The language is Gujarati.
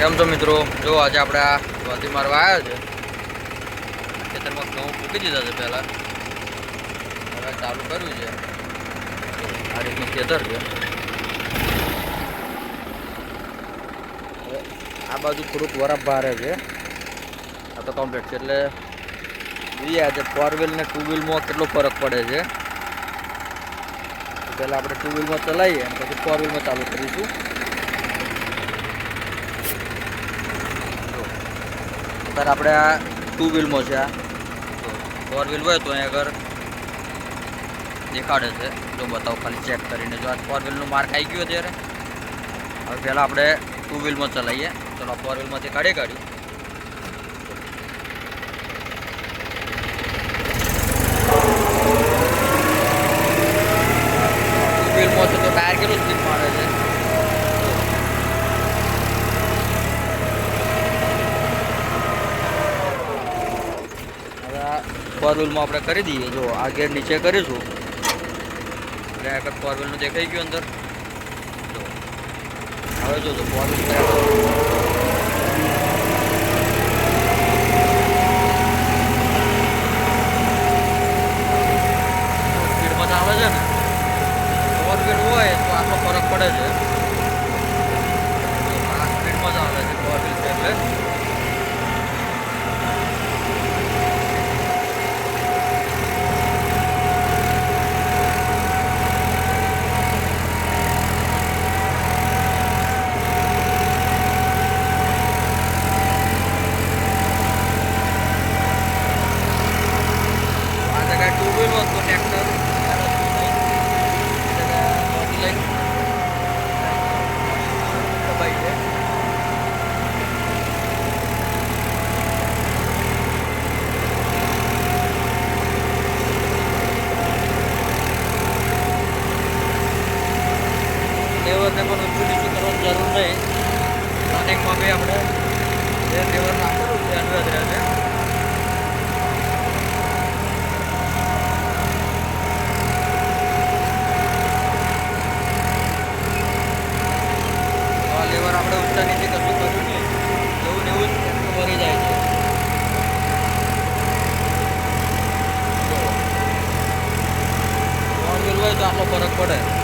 કેમ છો મિત્રો? જો આજે આપણે આ વાતી મારવા આવ્યા છે. ખેતરમાં ઘઉં ફૂકી દીધા છે પહેલાં. હવે ચાલુ કર્યું છે. આ રીતનું ખેતર છે. આ બાજુ થોડુંક વરફ ભારે છે. આ તો કમ્પ્લીટ છે. એટલે જોઈએ આજે ફોર વ્હીલ ને ટુ વ્હીલમાં કેટલો ફરક પડે છે. પહેલાં આપણે ટુ વ્હીલમાં ચલાવીએ અને પછી ફોર વ્હીલમાં ચાલુ કરીશું. અત્યારે આપણે આ ટુ વ્હીલમાં છે આ. ફોર વ્હીલ હોય તો અહીંયા આગળ દેખાડે છે. જો બતાવો ખાલી ચેક કરીને. જો આ ફોર વ્હીલનું માર્ક આવી ગયું અત્યારે. હવે પહેલાં આપણે ટુ વ્હીલમાં ચલાવીએ. ચલો ફોર વ્હીલમાંથી કાઢી કાઢ્યું ટુ વ્હીલમાં તો ટાયર કેટલું સ્પીડ મારે છે હવે આ ફોર આપણે કરી દઈએ. જો આ ગેર નીચે કરીશું. એટલે આગળ ફોરવ્હીલનું દેખાઈ ગયું અંદર. જો. હવે જો જો ફોર વ્હીલ સ્પીડમાં ચાલે છે ને? ફોર હોય તો આટલો ફરક પડે છે. જો, આ સ્પીડમાં આવે છે છે એટલે આ જગ્યાએ ટુ વ્હીલ હોત તો ટ્રેક્ટર દબાઈ છે લેવરને પણ ઊંચું નીચું કરવાની જરૂર નહીં સ્ટાર્ટિંગમાં બી આપણે જે લેવર નાખેલું છે એનું જ લેવર આપણે ઊંચા નીચે કશું કર્યું નહીં એવું ને એવું જ ભરી જાય છે. હોય તો આટલો ફરક પડે.